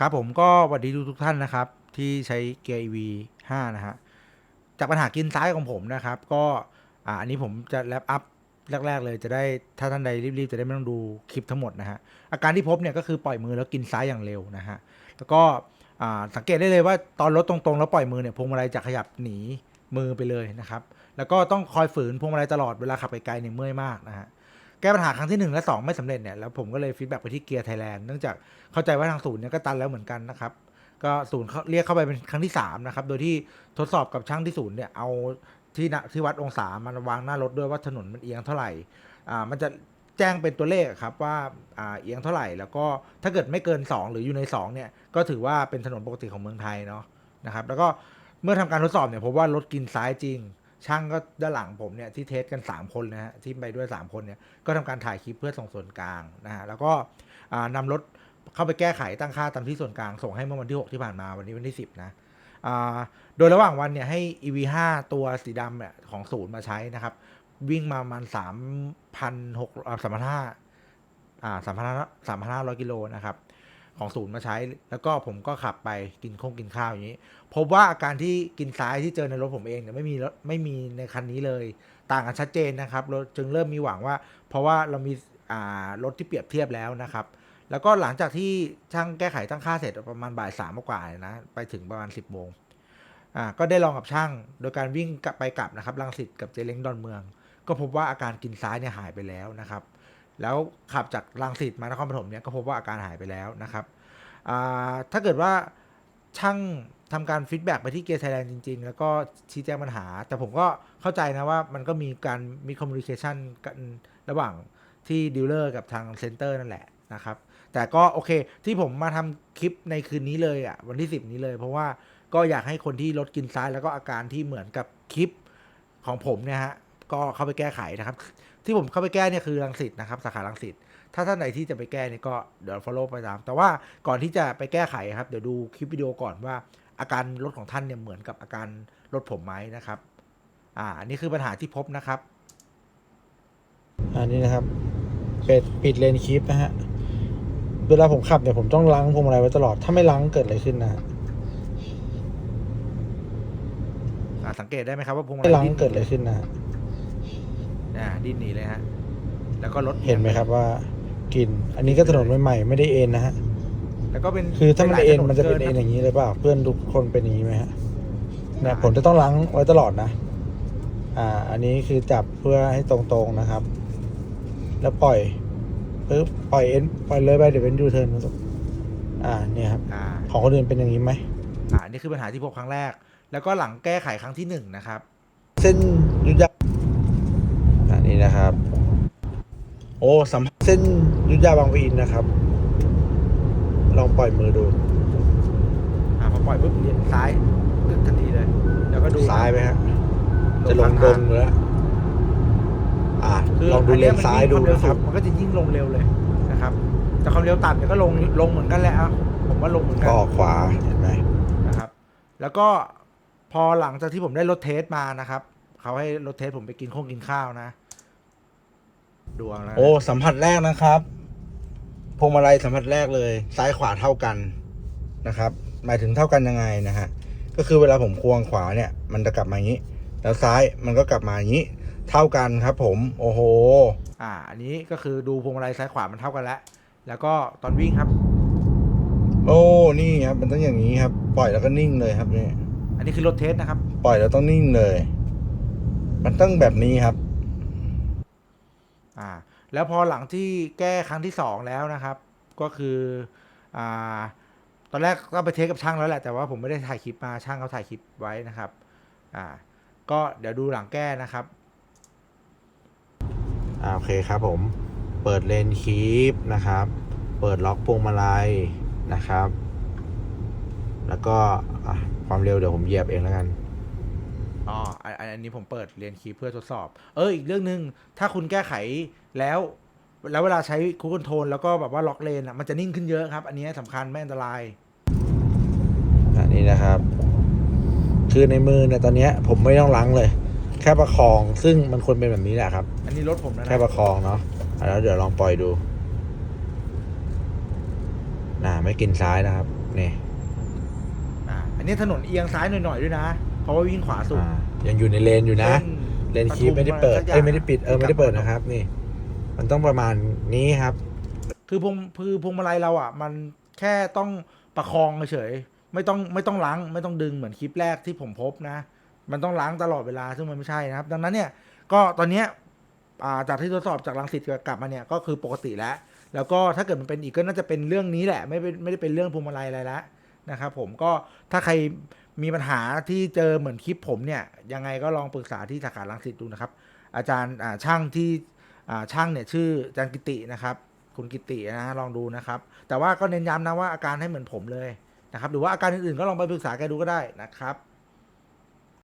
ครับผมก็สวัสดีทุกทุกท่านนะครับ ที่ใช้เกียร์ EV 5 นะฮะ จากปัญหากินซ้ายของผมนะครับ ก็อ่าอันนี้ผมจะแรปอัพแรก ๆ เลยจะได้ถ้าท่านใดรีบ ๆ จะได้ไม่ต้องดูคลิปทั้งหมดนะฮะ อาการที่พบเนี่ยก็คือปล่อยมือแล้วกินซ้ายอย่างเร็วนะฮะ แล้วก็อ่าสังเกตได้เลยว่าตอนรถตรงๆ แล้วปล่อยมือเนี่ยพวงมาลัยจะขยับหนีมือไปเลยนะครับ แล้วก็ต้องคอยฝืนพวงมาลัยตลอดเวลาขับไกลๆเนี่ยเมื่อยมากนะฮะ ก้ปัญหาครั้งที่หนึ่งและสองไม่สำเร็จเนี่ยแล้วผมก็เลยฟีดแบ็กไปที่เกียร์ไทยแลนด์เนื่องจากเข้าใจว่าทางศูนย์เนี่ยก็ตันแล้วเหมือนกันนะครับ ก็ศูนย์เรียกเข้าไปเป็นครั้งที่ 3 นะครับ โดยที่ทดสอบกับช่างที่ศูนย์เนี่ยเอาที่นที่วัดองศามาวางหน้ารถด้วยว่าถนนมันเอียงเท่าไหร่อ่ามันจะแจ้งเป็นตัวเลขครับว่าอ่าเอียงเท่าไหร่ แล้วก็ถ้าเกิดไม่เกิน 2 หรืออยู่ใน2เนี่ยก็ถือว่าเป็นถนนปกติของเมืองไทยเนาะนะครับแล้วก็เมื่อทำการทดสอบเนี่ยพบว่ารถกินซ้ายจริง ช่างก็ด้านหลังผมเนี่ยที่เทสกัน 3 คนนะฮะที่ไปด้วย 3 คนเนี่ยก็ทำการถ่ายคลิปเพื่อส่งส่วนกลางนะฮะแล้วก็อ่านำรถเข้าไปแก้ไขตั้งค่าตามที่ส่วนกลาง ส่งให้เมื่อวันที่ 6 ที่ผ่านมาวันนี้วันที่ 10 นะโดยระหว่างวันเนี่ยให้ EV5 ตัวสีดำเนี่ยของศูนย์มาใช้นะครับ วิ่งมาประมาณ3,600อ่า3,500อ่า3,500 3,500กิโลนะครับ ของศูนย์มาใช้ แล้วก็ผมก็ขับไปกินคงกินข้าวอย่างนี้ พบว่าอาการที่กินซ้ายที่เจอในรถผมเองเนี่ยไม่มีรถไม่มีในคันนี้เลย ต่างกันชัดเจนนะครับราจึงเริ่มมีหวังว่า เพราะว่าเรามีรถที่เปรียบเทียบแล้วนะครับ แล้วก็หลังจากที่ช่างแก้ไขตั้งค่าเสร็จประมาณบ่ายสามกว่านะไปถึงประมาณ 10บโมงก็ได้ลองกับช่างโดยการวิ่งกลับไปกลับนะครับลังสิตกับเจเล้งดอนเมือง ก็พบว่าอาการกินซ้ายเนี่ยหายไปแล้วนะครับ แล้วขับจากลังสิตมานครปฐมเนี่ยก็พบว่าอาการหายไปแล้วนะครับถ้าเกิดว่าช่างทำการฟีดแบ็กไปที่เกียร์ไทยแลนด์จริง ๆ แล้วก็ชี้แจงปัญหา แต่ผมก็เข้าใจนะว่ามันก็มีการมีคอมมูนิเคชันกันระหว่างที่ดีลเลอร์กับทางเซ็นเตอร์นั่นแหละนะครับ แต่ก็โอเคที่ผมมาทำคลิปในคืนนี้เลยอะวันที่ 10 นี้เลย เพราะว่าก็อยากให้คนที่รถกินซ้ายแล้วก็อาการที่เหมือนกับคลิปของผมเนี่ยฮะก็เข้าไปแก้ไขนะครับ ที่ผมเข้าไปแก้เนี่ยคือรังสิตนะครับสาขารังสิตถ้าท่านไหนที่จะไปแก้เนี่ยก็เดี๋ยว follow ไปตาม แต่ว่าก่อนที่จะไปแก้ไขครับ เดี๋ยวดูคลิปวิดีโอก่อนว่าอาการรถของท่านเนี่ยเหมือนกับอาการรถผมไหมนะครับ อ่าอันนี้คือปัญหาที่พบนะครับ อันนี้นะครับปิดปิดเลนคลิปนะฮะ เวลาผมขับเนี่ยผมต้องล้างพวงมาลัยไว้ตลอด ถ้าไม่ล้างเกิดอะไรขึ้นนะฮะอ่าสังเกตได้ไหมครับว่าพวงมาไม่ลัล้างยดิ้นเกิดอะไรขึ้นนะฮะ อ่าดิ้นหนีเลยฮะ แล้วก็รถเห็นไหมครับว่ากลิ่นอันนี้ก็ถนนใหม่ๆไม่ได้เอ็นนะฮะ แล้วก็เป็นคือถ้ามันหลยเอ็นถมันจะเป็นกิเอ็นอย่างนี้เลยเปล่า เพื่อนทุกคนเป็นอย่างนี้ไหมฮะเนี่ยผมจะต้องล้างไว้ตลอดนะ อ่า อันนี้คือจับเพื่อให้ตรงๆนะครับ แล้วปล่อยปึ๊บปล่อยเอ็นปล่อยเลยไปเดี๋ยวเป็นยูเทิร์นอ่า เนี่ยครับอ่าของคนอื่นเป็นอย่างนี้ไหมอ่า นี่คือปัญหาที่พบครั้งแรก แล้วก็หลังแก้ไขครั้งที่หนึ่งนะครับ เส้นยุบยับอั นนี้นะครับ โอ้สัมผัสเส้นยุบยาบางปะอินนะครับ ลองปล่อยมือดูอ่าพอปล่อยปุ๊บเลี้ยวซ้ายดึกทันทีเลยแล้วก็ดูซ้ายไหมฮะดูจะลงข้าดทางแล้วอ่าคือลองดูอันเลนี้ยนมันซ้ายวิ่งดูความเร็วนะคสูรับงมันก็จะยิ่งลงเร็วเลยนะครับ แต่ความเร็วต่ำเนี่ยก็ลงลงเหมือนกันแหละอะผมว่าลงเหมือนกัก็นออกขวาเห็นไหมนะครับ แล้วก็พอหลังจากที่ผมได้รถเทสมานะครับ เขาให้รถเทสผมไปกินข้งกินข้าวนะ ดูเอาแล้วโอ้สัมผัสแรกนะครับพวงมาลัยสัมผัสแรกเลย ซ้ายขวาเท่ากันนะครับ หมายถึงเท่ากันยังไงนะฮะก็คือเวลาผมควงขวาเนี่ย มันจะกลับมาอย่างนี้ แล้วซ้ายมันก็กลับมาอย่างนี้ เท่ากันครับ ผม โอ้โห อ่า อันนี้ก็คือดูพวงมาลัยซ้ายขวามันเท่ากันแล้ว แล้วก็ตอนวิ่งครับ โอ้นี่ครับ มันต้องอย่างนี้ครับ ปล่อยแล้วก็นิ่งเลยครับนี่อันนี้คือรถเทสนะครับ ปล่อยแล้วต้องนิ่งเลย มันต้องแบบนี้ครับ อ่าแล้วพอหลังที่แก้ครั้งที่สองแล้วนะครับ ก็คืออ่าตอนแรกก็ไปเทสกับช่างแล้วแหละแต่ว่าผมไม่ได้ถ่ายคลิปมาช่างเขาถ่ายคลิปไว้นะครับอ่าก็เดี๋ยวดูหลังแก้นะครับอ่าโอเคครับผมเปิดเลนคีปนะครับ เปิดล็อกพวงมาลัยนะครับ แล้วก็ความเร็วเดี๋ยวผมเหยียบเองแล้วกัน อ๋ออันอันอันนี้ผมเปิดเรียนคลิปเพื่อทดสอบ เอออีกเรื่องหนึ่งถ้าคุณแก้ไขแล้ว แล้วเวลาใช้คูคอนโทรลแล้วก็แบบว่าล็อกเลนอะมันจะนิ่งขึ้นเยอะครับ อันนี้สำคัญไม่อันตราย อันนี้นะครับ คือในมือเนี่ยตอนเนี้ยผมไม่ต้องล้างเลย แค่ประคองซึ่งมันควรเป็นแบบนี้แหละครับ อันนี้รถผมนะแค่นะประคองเนาะอะแล้วเดี๋ยวลองปล่อยดูน่าไม่กินซ้ายนะครับนี่ อ่าอันนี้ถนนเอียงซ้ายหน่อยๆด้วยนะ เพราะว่าวิ่งขวาสุดอ่ายังอยู่ในเลนอยู่นะส้เลนคีย์ไม่ได้เปิดปทุเอ้ยไม่ได้สักปิดเออไม่ได้เปิดนะครับ นี่ มันต้องประมาณนี้ครับ คือพวงคือพวงมาลัยเราอะ มันแค่ต้องประคองเฉยๆไม่ต้องไม่ต้องล้างไม่ต้องดึงเหมือนคลิปแรกที่ผมพบนะ มันต้องล้างตลอดเวลาซึ่งมันไม่ใช่นะครับ ดังนั้นเนี่ยก็ตอนเนี้ยอ่าจากที่ทดสอบจากลังสิตกลับมาเนี่ยก็คือปกติแล้ว แล้วก็ถ้าเกิดมันเป็นอีกก็น่าจะเป็นเรื่องนี้แหละ ไม่เป็นไม่ได้เป็นเรื่องพวงมาลัยอะไรแล้วนะครับผมก็ถ้าใคร มีปัญหาที่เจอเหมือนคลิปผมเนี่ยยังไงก็ลองปรึกษาที่สาขาลังสิตดูนะครับ อาจารย์ช่างที่ช่างเนี่ยชื่ออาจารย์กิตินะครับ คุณกิตินะฮะลองดูนะครับ แต่ว่าก็เน้นย้ำนะว่าอาการให้เหมือนผมเลยนะครับ หรือว่าอาการอื่นๆก็ลองไปปรึกษาแกดูก็ได้นะครับ